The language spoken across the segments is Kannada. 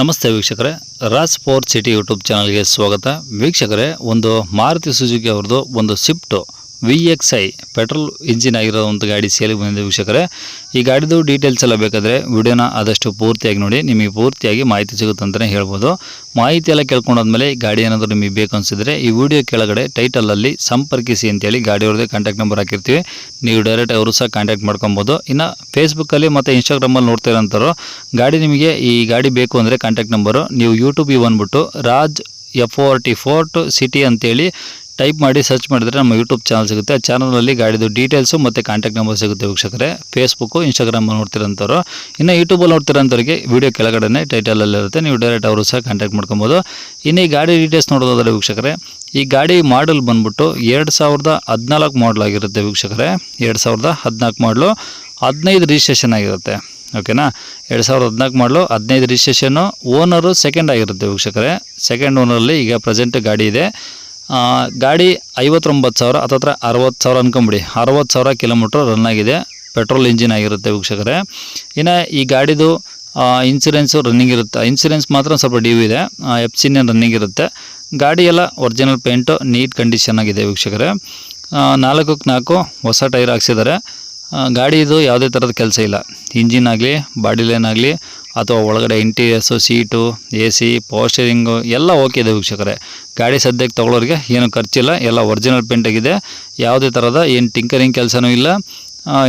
ನಮಸ್ತೆ ವೀಕ್ಷಕರೇ, ರಾಜ್ ಫೋರ್ ಸಿಟಿ ಯೂಟ್ಯೂಬ್ ಚಾನಲ್ಗೆ ಸ್ವಾಗತ. ವೀಕ್ಷಕರೇ, ಒಂದು ಮಾರುತಿ ಸುಜುಕಿ ಅವ್ರದ್ದು ಒಂದು Swift V X I petrol engine ಆಗಿರೋ ಒಂದು ಗಾಡಿ ಸೇಲಿಗೆ ಬಂದಿದೆ ವೀಕ್ಷಕರೇ. ಈ ಗಾಡಿದು ಡೀಟೇಲ್ಸ್ ಎಲ್ಲ ಬೇಕಾದರೆ ವಿಡಿಯೋನ ಆದಷ್ಟು ಪೂರ್ತಿಯಾಗಿ ನೋಡಿ, ನಿಮಗೆ ಪೂರ್ತಿಯಾಗಿ ಮಾಹಿತಿ ಸಿಗುತ್ತೆ ಅಂತಲೇ ಹೇಳ್ಬೋದು. ಮಾಹಿತಿ ಎಲ್ಲ ಕೇಳ್ಕೊಂಡಾದ್ಮೇಲೆ ಗಾಡಿ ಏನಾದರೂ ನಿಮಗೆ ಬೇಕು ಅನಿಸಿದರೆ ಈ ವಿಡಿಯೋ ಕೆಳಗಡೆ ಟೈಟಲಲ್ಲಿ ಸಂಪರ್ಕಿಸಿ ಅಂತೇಳಿ ಗಾಡಿಯವ್ರದ್ದೇ ಕಾಂಟ್ಯಾಕ್ಟ್ ನಂಬರ್ ಹಾಕಿರ್ತೀವಿ. ನೀವು ಡೈರೆಕ್ಟ್ ಅವರು ಸಹ ಕಾಂಟ್ಯಾಕ್ಟ್ ಮಾಡ್ಕೊಬೋದು. ಇನ್ನು ಫೇಸ್ಬುಕ್ಕಲ್ಲಿ ಮತ್ತು ಇನ್ಸ್ಟಾಗ್ರಾಮಲ್ಲಿ ನೋಡ್ತಾ ಇರೋಂಥವ್ರು, ಗಾಡಿ ನಿಮಗೆ ಈ ಗಾಡಿ ಬೇಕು ಅಂದರೆ ಕಾಂಟ್ಯಾಕ್ಟ್ ನಂಬರು ನೀವು ಯೂಟ್ಯೂಬಿಗೆ ಬಂದುಬಿಟ್ಟು Raj F O R T four two city ಅಂತೇಳಿ ಟೈಪ್ ಮಾಡಿ ಸರ್ಚ್ ಮಾಡಿದ್ರೆ ನಮ್ಮ ಯೂಟ್ಯೂಬ್ ಚಾನಲ್ ಸಿಗುತ್ತೆ. ಆ ಚಾನಲಲ್ಲಿ ಗಾಡಿದು ಡೀಟೇಲ್ಸು ಮತ್ತು ಕಾಂಟ್ಯಾಕ್ಟ್ ನಂಬರ್ ಸಿಗುತ್ತೆ ವೀಕ್ಷಕರೇ. ಫೇಸ್ಬುಕ್ಕು ಇನ್ಸ್ಟಾಗ್ರಾಮ್ ನೋಡ್ತಿರೋಂಥವ್ರು. ಇನ್ನು ಯೂಟ್ಯೂಬಲ್ಲಿ ನೋಡ್ತಿರೋಂಥವ್ರಿಗೆ ವಿಡಿಯೋ ಕೆಳಗಡೆ ಟೈಟಲಲ್ಲಿರುತ್ತೆ ನೀವು ಡೈರೆಕ್ಟ್ ಅವರು ಸಹ ಕಾಂಟ್ಯಾಕ್ಟ್ ಮಾಡ್ಕೊಬೋದು. ಇನ್ನು ಈ ಗಾಡಿ ಡೀಟೇಲ್ಸ್ ನೋಡೋದಾದ್ರೆ ವೀಕ್ಷಕರೇ, ಈ ಗಾಡಿ ಮಾಡಲ್ ಬಂದ್ಬಿಟ್ಟು ಎರಡು ಸಾವಿರದ ಹದಿನಾಲ್ಕು ಮಾಡಲ್ ಆಗಿರುತ್ತೆ ವೀಕ್ಷಕರೇ. ಎರಡು ಸಾವಿರದ ಹದಿನಾಲ್ಕು ಮಾಡಲು ಹದಿನೈದು ರಿಜಿಸ್ಟ್ರೇಷನ್ ಆಗಿರುತ್ತೆ. ಓಕೆನಾ ಎರಡು ಸಾವಿರದ ಹದಿನಾಲ್ಕು ಮಾಡಲು ಹದಿನೈದು ರಿಜಿಸ್ಟ್ರೇಷನ್ನು ಓನರು ಸೆಕೆಂಡ್ ಆಗಿರುತ್ತೆ ವೀಕ್ಷಕರೇ. ಸೆಕೆಂಡ್ ಓನರಲ್ಲಿ ಈಗ ಪ್ರೆಸೆಂಟ್ ಗಾಡಿ ಇದೆ. ಗಾಡಿ ಐವತ್ತೊಂಬತ್ತು ಸಾವಿರ, ಹತ್ತತ್ರ ಅರವತ್ತು ಸಾವಿರ ಅನ್ಕೊಂಬಿಡಿ. ಅರವತ್ತು ಸಾವಿರ ಕಿಲೋಮೀಟ್ರ್ ರನ್ ಆಗಿದೆ. ಪೆಟ್ರೋಲ್ ಇಂಜಿನ್ ಆಗಿರುತ್ತೆ ವೀಕ್ಷಕರೇ. ಇನ್ನು ಈ ಗಾಡಿದು ಇನ್ಸೂರೆನ್ಸು ರನ್ನಿಂಗ್ ಇರುತ್ತೆ. ಇನ್ಸೂರೆನ್ಸ್ ಮಾತ್ರ ಸ್ವಲ್ಪ ಡ್ಯೂ ಇದೆ. ಎಫ್ ಸಿನೇ ರನ್ನಿಂಗ್ ಇರುತ್ತೆ. ಗಾಡಿ ಎಲ್ಲ ಒರಿಜಿನಲ್ ಪೇಂಟು ನೀಟ್ ಕಂಡೀಷನ್ ಆಗಿದೆ ವೀಕ್ಷಕರೇ. ನಾಲ್ಕಕ್ಕೆ ನಾಲ್ಕು ಹೊಸ ಟೈರ್ ಹಾಕ್ಸಿದ್ದಾರೆ. ಗಾಡಿದು ಯಾವುದೇ ಥರದ ಕೆಲಸ ಇಲ್ಲ. ಇಂಜಿನ್ ಆಗಲಿ, ಬಾಡಿ ಲೈನ್ ಆಗಲಿ, ಅಥವಾ ಒಳಗಡೆ interiors seat A C power ಎಲ್ಲ ಓಕೆ ಇದೆ ವೀಕ್ಷಕರೇ. ಗಾಡಿ ಸದ್ಯಕ್ಕೆ ತೊಗೊಳೋರಿಗೆ ಏನು ಖರ್ಚಿಲ್ಲ, ಎಲ್ಲ ಒರಿಜಿನಲ್ ಪೇಂಟ್ ಆಗಿದೆ. ಯಾವುದೇ ಥರದ ಏನು ಟಿಂಕರಿಂಗ್ ಕೆಲಸನೂ ಇಲ್ಲ.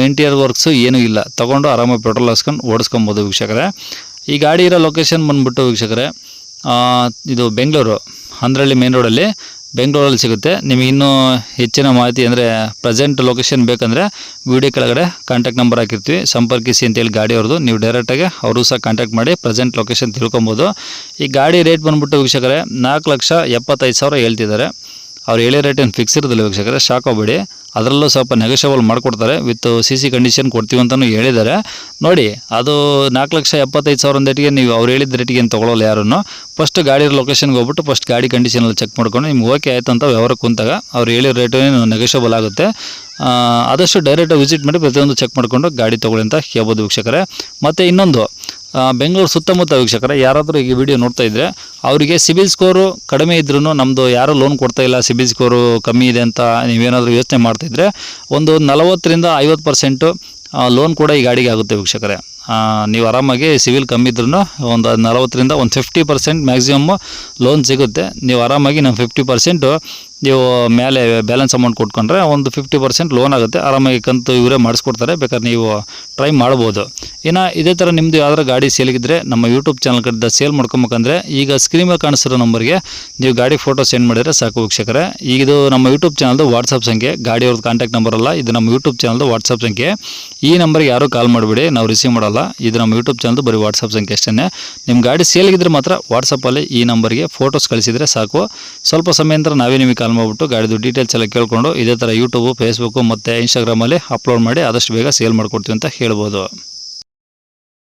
ಇಂಟೀರಿಯರ್ ವರ್ಕ್ಸು ಏನೂ ಇಲ್ಲ. ತೊಗೊಂಡು ಆರಾಮಾಗಿ ಪೆಟ್ರೋಲ್ ಹಾಸ್ಕೊಂಡು ಓಡಿಸ್ಕೊಬೋದು ವೀಕ್ಷಕರೇ. ಈ ಗಾಡಿ ಇರೋ ಲೊಕೇಶನ್ ಬಂದುಬಿಟ್ಟು ವೀಕ್ಷಕರೇ ಇದು ಬೆಂಗಳೂರು ಅಂದ್ರಳ್ಳಿ ಮೇನ್ ರೋಡಲ್ಲಿ ಬೆಂಗಳೂರಲ್ಲಿ ಸಿಗುತ್ತೆ. ನಿಮಗೆ ಇನ್ನೂ ಹೆಚ್ಚಿನ ಮಾಹಿತಿ ಅಂದರೆ ಪ್ರೆಸೆಂಟ್ ಲೊಕೇಶನ್ ಬೇಕಂದರೆ ವಿಡಿಯೋ ಕೆಳಗಡೆ ಕಾಂಟ್ಯಾಕ್ಟ್ ನಂಬರ್ ಹಾಕಿರ್ತೀವಿ. ಸಂಪರ್ಕಿಸಿ ಅಂತೇಳಿ ಗಾಡಿ ಅವ್ರದ್ದು. ನೀವು ಡೈರೆಕ್ಟಾಗಿ ಅವರು ಸಹ ಕಾಂಟ್ಯಾಕ್ಟ್ ಮಾಡಿ ಪ್ರೆಸೆಂಟ್ ಲೊಕೇಶನ್ ತಿಳ್ಕೊಬೋದು. ಈ ಗಾಡಿ ರೇಟ್ ಬಂದ್ಬಿಟ್ಟು ವೀಕ್ಷಕರೇ ನಾಲ್ಕು ಲಕ್ಷ ಎಪ್ಪತ್ತೈದು ಸಾವಿರ ಹೇಳ್ತಿದ್ದಾರೆ. ಅವ್ರು ಹೇಳೋ ರೇಟ್ ಏನು ಫಿಕ್ಸ್ ಇರೋದಿಲ್ಲ ವೀಕ್ಷಕರೇ ಶಾಕ್ ಹೋಗ್ಬೇಡಿ ಅದರಲ್ಲೂ ಸ್ವಲ್ಪ ನೆಗೋಷಿಯಬಲ್ ಮಾಡಿಕೊಡ್ತಾರೆ ವಿತ್ ಸಿ ಸಿ ಕಂಡೀಷನ್ ಕೊಡ್ತೀವಿ ಅಂತಲೂ ಹೇಳಿದ್ದಾರೆ. ನೋಡಿ, ಅದು ನಾಲ್ಕು ಲಕ್ಷ ಎಪ್ಪತ್ತೈದು ಸಾವಿರ ರೇಟಿಗೆ ನೀವು ಅವ್ರು ಹೇಳಿದ ರೇಟಿಗೆ ಏನು ತೊಗೊಳ್ಳೋಲ್ಲ ಯಾರನ್ನು ಫಸ್ಟ್ ಗಾಡಿ ಲೊಕೇಶನ್ಗೆ ಹೋಗ್ಬಿಟ್ಟು ಫಸ್ಟ್ ಗಾಡಿ ಕಂಡೀಷನ್ ಎಲ್ಲ ಚೆಕ್ ಮಾಡ್ಕೊಂಡು ನಿಮ್ಗೆ ಓಕೆ ಆಯ್ತು ಅಂತ ವ್ಯವಹಾರ ಕುಂತಾಗ ಅವ್ರು ಹೇಳಿರೋ ರೇಟು ನೆಗೋಷಿಯಬಲ್ ಆಗುತ್ತೆ. ಆದಷ್ಟು ಡೈರೆಕ್ಟಾಗಿ ವಿಸಿಟ್ ಮಾಡಿ ಪ್ರತಿಯೊಂದು ಚೆಕ್ ಮಾಡಿಕೊಂಡು ಗಾಡಿ ತೊಗೊಳ್ಳಿ ಅಂತ ಹೇಳ್ಬೋದು ವೀಕ್ಷಕರೇ. ಮತ್ತು ಇನ್ನೊಂದು ಬೆಂಗಳೂರು ಸುತ್ತಮುತ್ತ ವೀಕ್ಷಕರೇ, ಯಾರಾದರೂ ಈ ವಿಡಿಯೋ ನೋಡ್ತಾ ಇದ್ದರೆ ಅವರಿಗೆ ಸಿಬಿಲ್ ಸ್ಕೋರು ಕಡಿಮೆ ಇದ್ರೂ ನಮ್ಮದು ಯಾರೂ ಲೋನ್ ಕೊಡ್ತಾ ಇಲ್ಲ, ಸಿಬಿಲ್ ಸ್ಕೋರು ಕಮ್ಮಿ ಇದೆ ಅಂತ ನೀವೇನಾದರೂ ಯೋಚನೆ ಮಾಡ್ತಿದ್ರೆ, ಒಂದು ನಲವತ್ತರಿಂದ ಐವತ್ತು ಪರ್ಸೆಂಟು ಲೋನ್ ಕೂಡ ಈ ಗಾಡಿಗೆ ಆಗುತ್ತೆ ವೀಕ್ಷಕರೇ. ನೀವು ಆರಾಮಾಗಿ ಸಿವಿಲ್ ಕಮ್ಮಿ ಇದ್ರೂ ಒಂದು ನಲವತ್ತರಿಂದ ಒಂದು ಫಿಫ್ಟಿ ಪರ್ಸೆಂಟ್ ಮ್ಯಾಕ್ಸಿಮಮ್ ಲೋನ್ ಸಿಗುತ್ತೆ. ನೀವು ಆರಾಮಾಗಿ ನಮ್ಮ ಫಿಫ್ಟಿ ಪರ್ಸೆಂಟು ನೀವು ಮೇಲೆ ಬ್ಯಾಲೆನ್ಸ್ ಅಮೌಂಟ್ ಕೊಟ್ಕೊಂಡ್ರೆ ಒಂದು ಫಿಫ್ಟಿ ಪರ್ಸೆಂಟ್ ಲೋನ್ ಆಗುತ್ತೆ. ಆರಾಮಾಗಿ ಕಂತು ಇವರೇ ಮಾಡಿಸ್ಕೊಡ್ತಾರೆ. ಬೇಕಾದ್ರೆ ನೀವು ಟ್ರೈ ಮಾಡ್ಬೋದು. ಇನ್ನು ಇದೇ ಥರ ನಿಮ್ಮದು ಯಾವ್ದಾರು ಗಾಡಿ ಸೇಲಿಗಿದ್ರೆ ನಮ್ಮ ಯೂಟ್ಯೂಬ್ ಚಾನಲ್ ಕಡೆದ ಸೇಲ್ ಮಾಡ್ಕೊಬೇಕಂದ್ರೆ ಈಗ ಸ್ಕ್ರೀನ್ ಮೇಲೆ ಕಾಣಿಸಿರೋ ನಂಬರ್ಗೆ ನೀವು ಗಾಡಿ ಫೋಟೋ ಸೆಂಡ್ ಮಾಡಿದರೆ ಸಾಕು ವೀಕ್ಷಕರೇ. ಈಗ ಇದು ನಮ್ಮ ಯೂಟ್ಯೂಬ್ ಚಾನಲ್ದು ವಾಟ್ಸಪ್ ಸಂಖ್ಯೆ. ಗಾಡಿ ಅವ್ರದ್ದು ಕಾಂಟ್ಯಾಕ್ಟ್ ನಂಬರ್ ಅಲ್ಲ, ಇದು ನಮ್ಮ ಯೂಟ್ಯೂಬ್ ಚಾನಲ್ದು ವಾಟ್ಸಪ್ ಸಂಖ್ಯೆ. ಈ ನಂಬರ್ಗೆ ಯಾರೂ ಕಾಲ್ ಮಾಡಿಬಿಡಿ, ನಾವು ರಿಸೀವ್ ಮಾಡಲ್ಲ ಇದು ನಮ್ಮ ಯೂಟ್ಯೂಬ್ ಚಾನಲ್ ಬರೀ ವಾಟ್ಸಪ್ ಸಂಖ್ಯೆ ಅಷ್ಟೇ ನಿಮ್ಮ ಗಾಡಿ ಸೇಲಿಗಿದ್ರೆ ಮಾತ್ರ ವಾಟ್ಸಪ್ಪಲ್ಲಿ ಈ ನಂಬರ್ಗೆ ಫೋಟೋಸ್ ಕಳಿಸಿದರೆ ಸಾಕು. ಸ್ವಲ್ಪ ಸಮಯ ನಂತರ ನಾವೇ ನಿಮಗೆ ಕಾಲ್ ಮಾಡಿಬಿಟ್ಟು ಗಾಡಿದು ಡೀಟೇಲ್ಸ್ ಎಲ್ಲ ಕೇಳಿಕೊಂಡು ಇದೇ ಥರ ಯೂಟ್ಯೂಬು ಫೇಸ್ಬುಕ್ಕು ಮತ್ತು ಇನ್ಸ್ಟಾಗ್ರಾಮಲ್ಲಿ ಅಪ್ಲೋಡ್ ಮಾಡಿ ಆದಷ್ಟು ಬೇಗ ಸೇಲ್ ಮಾಡ್ಕೊಡ್ತೀವಿ ಅಂತ ಹೇಳ್ಬೋದು.